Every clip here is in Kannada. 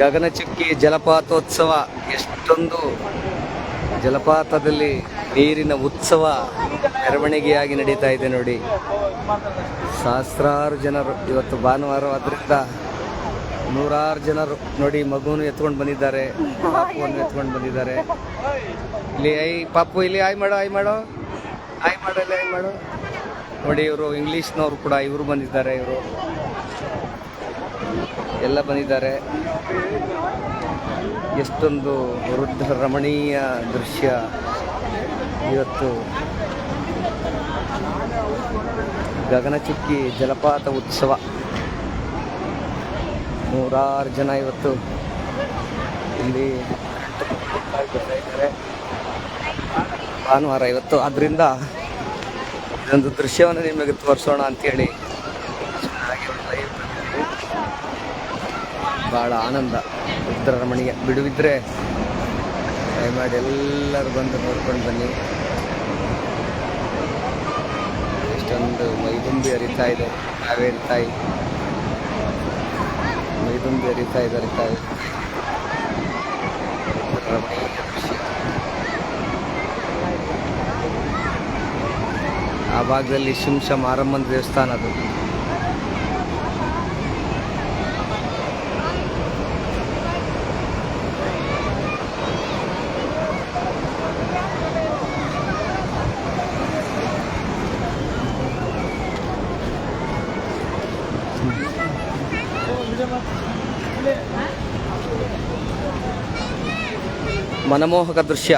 ಗಗನಚುಕ್ಕಿ ಜಲಪಾತೋತ್ಸವ. ಎಷ್ಟೊಂದು ಜಲಪಾತದಲ್ಲಿ ನೀರಿನ ಉತ್ಸವ ಮೆರವಣಿಗೆಯಾಗಿ ನಡೀತಾ ಇದೆ ನೋಡಿ. ಸಹಸ್ರಾರು ಜನರು ಇವತ್ತು ಭಾನುವಾರವಾದ್ರಿಂದ ನೂರಾರು ಜನರು ನೋಡಿ ಮಗುವನ್ನು ಎತ್ಕೊಂಡು ಬಂದಿದ್ದಾರೆ, ಪಾಪುವನ್ನು ಎತ್ಕೊಂಡು ಬಂದಿದ್ದಾರೆ. ಇಲ್ಲಿ ಐ, ಪಾಪು ಇಲ್ಲಿ ಆಯ್ ಮಾಡೋ ಆಯ್ ಮಾಡೋ. ಆಯ್ ಮಾಡೋ ಇಲ್ಲಿ ಆಯ್ ಮಾಡೋ. ನೋಡಿ ಇವರು ಇಂಗ್ಲೀಷ್ನವರು ಕೂಡ ಇವರು ಬಂದಿದ್ದಾರೆ ಇವರು. ಎಲ್ಲ ಬಂದಿದ್ದಾರೆ. ಎಷ್ಟೊಂದು ವೃದ್ಧ ರಮಣೀಯ ದೃಶ್ಯ ಇವತ್ತು. ಗಗನಚುಕ್ಕಿ ಜಲಪಾತ ಉತ್ಸವ. ನೂರಾರು ಜನ ಇವತ್ತು ಇಲ್ಲಿ ಭಾನುವಾರ ಇವತ್ತು. ಆದ್ದರಿಂದ ಇದೊಂದು ದೃಶ್ಯವನ್ನು ನಿಮಗೆ ತೋರಿಸೋಣ ಅಂತೇಳಿ ಚೆನ್ನಾಗಿ ಒಂದು live ಬಂದಿದ್ದೀವಿ. ಬಹಳ ಆನಂದ. ಉತ್ತರ ರಮಣೀಯ ಬಿಡುವಿದ್ರೆ ದಯಮಾಡಿ ಎಲ್ಲರೂ ಬಂದು ನೋಡ್ಕೊಂಡು ಬನ್ನಿ. ಎಷ್ಟೊಂದು ಮೈದುಂಬಿ ಹರಿತಾ ಇದೆ. ಕಾವೇರಿ ತಾಯಿ. ಮೈದುಂಬಿ ಹರಿತಾ ಇದೆ ಅರಿತಾ ಇದೆ ಆ ಭಾಗದಲ್ಲಿ ಶಿಂಶ ಮಾರಮ್ಮನ ದೇವಸ್ಥಾನ ಅದು. ಮನಮೋಹಕ ದೃಶ್ಯ.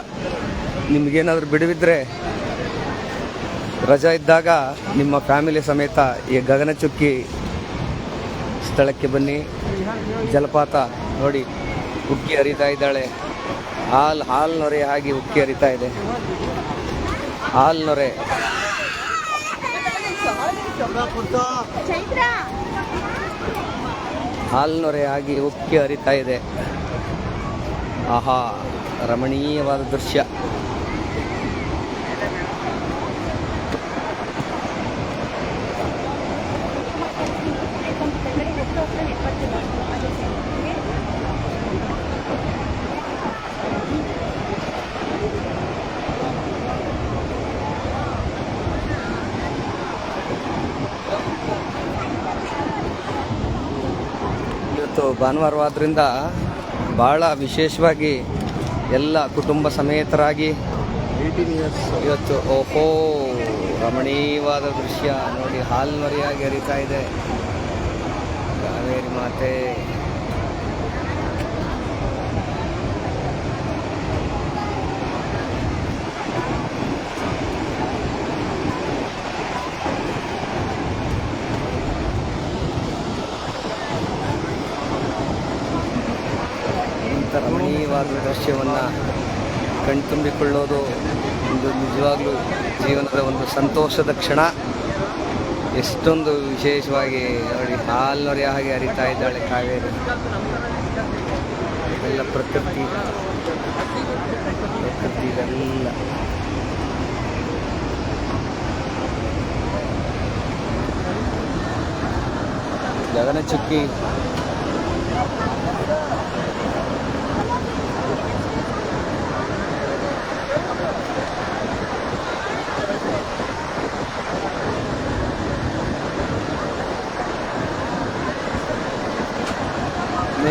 ನಿಮಗೇನಾದರೂ ಬಿಡುವಿದ್ರೆ ರಜಾ ಇದ್ದಾಗ ನಿಮ್ಮ ಫ್ಯಾಮಿಲಿ ಸಮೇತ ಈ ಗಗನಚುಕ್ಕಿ ಸ್ಥಳಕ್ಕೆ ಬನ್ನಿ. ಜಲಪಾತ ನೋಡಿ, ಉಕ್ಕಿ ಹರಿತಾ ಇದ್ದಾಳೆ. ಹಾಲ್ ಹಾಲ್ ನೊರೆ ಆಗಿ ಉಕ್ಕಿ ಹರಿತಾ ಇದೆ. ಹಾಲು ನೊರೆ. ಚೈತ್ರ ಹಾಲ್ ನೊರೆ ಆಗಿ ಉಕ್ಕಿ ಹರಿತಾ ಇದೆ. ಆಹಾ ರಮಣೀಯವಾದ ದೃಶ್ಯ. ಇವತ್ತು ಭಾನುವಾರವಾದ್ರಿಂದ ಭಾಳ ವಿಶೇಷವಾಗಿ ಎಲ್ಲ ಕುಟುಂಬ ಸಮೇತರಾಗಿ ಇವತ್ತು ಓಹೋ, ರಮಣೀಯವಾದ ದೃಶ್ಯ ನೋಡಿ, ಹಾಲ್ಮರಿಯಾಗಿ ಹರಿತಾ ಇದೆ. ಕಾವೇರಿ ಮಾತೆ. ಇಂಥ ರಮಣೀಯವಾದ ದೃಶ್ಯವನ್ನು ಕಣ್ತುಂಬಿಕೊಳ್ಳೋದು ಒಂದು ನಿಜವಾಗ್ಲೂ ಜೀವನದ ಒಂದು ಸಂತೋಷದ ಕ್ಷಣ. ಎಷ್ಟೊಂದು ವಿಶೇಷವಾಗಿ ನೋಡಿ ಹಾಲ್ನೊರೆಯ ಹಾಗೆ ಅರಿತಾ ಇದ್ದಾಳೆ ಕಾವೇರಿ. ಎಲ್ಲ ಪ್ರಕೃತಿ ಪ್ರಕೃತಿ ಇದೆಲ್ಲ ಗಗನಚುಕ್ಕಿ.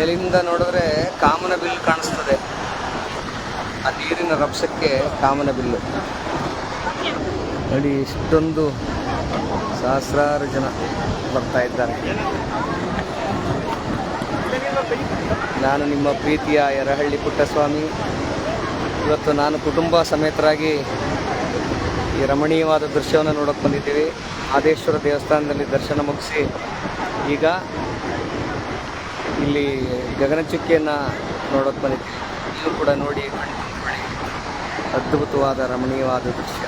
ಮೇಲಿಂದ ನೋಡಿದ್ರೆ ಕಾಮನ ಬಿಲ್ ಕಾಣಿಸ್ತದೆ. ಆ ನೀರಿನ ರಭಸಕ್ಕೆ ಕಾಮನ ಬಿಲ್ಲು. ನೋಡಿ ಇಷ್ಟೊಂದು ಸಹಸ್ರಾರು ಜನ ಬರ್ತಾ ಇದ್ದಾರೆ. ನಾನು ನಿಮ್ಮ ಪ್ರೀತಿಯ ಯರಹಳ್ಳಿ ಪುಟ್ಟಸ್ವಾಮಿ. ಇವತ್ತು ನಾನು ಕುಟುಂಬ ಸಮೇತರಾಗಿ ಈ ರಮಣೀಯವಾದ ದೃಶ್ಯವನ್ನು ನೋಡಕ್ಕೆ ಬಂದಿದ್ದೀವಿ. ಆದೇಶ್ವರ ದೇವಸ್ಥಾನದಲ್ಲಿ ದರ್ಶನ ಮುಗಿಸಿ ಈಗ ಇಲ್ಲಿ ಗಗನಚುಕ್ಕಿಯನ್ನು ನೋಡೋಕೆ ಬಂದಿದ್ದೀವಿ ನೀವು ಕೂಡ ನೋಡಿ ಅದ್ಭುತವಾದ ರಮಣೀಯವಾದ ದೃಶ್ಯ.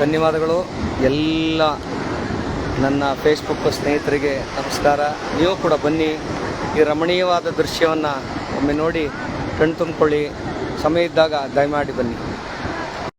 ಧನ್ಯವಾದಗಳು ಎಲ್ಲ ನನ್ನ ಫೇಸ್ಬುಕ್ ಸ್ನೇಹಿತರಿಗೆ ನಮಸ್ಕಾರ. ನೀವು ಕೂಡ ಬನ್ನಿ. ಈ ರಮಣೀಯವಾದ ದೃಶ್ಯವನ್ನು ಒಮ್ಮೆ ನೋಡಿ ಕಣ್ತುಂಬಿಕೊಳ್ಳಿ. ಸಮಯ ಇದ್ದಾಗ ದಯಮಾಡಿ ಬನ್ನಿ.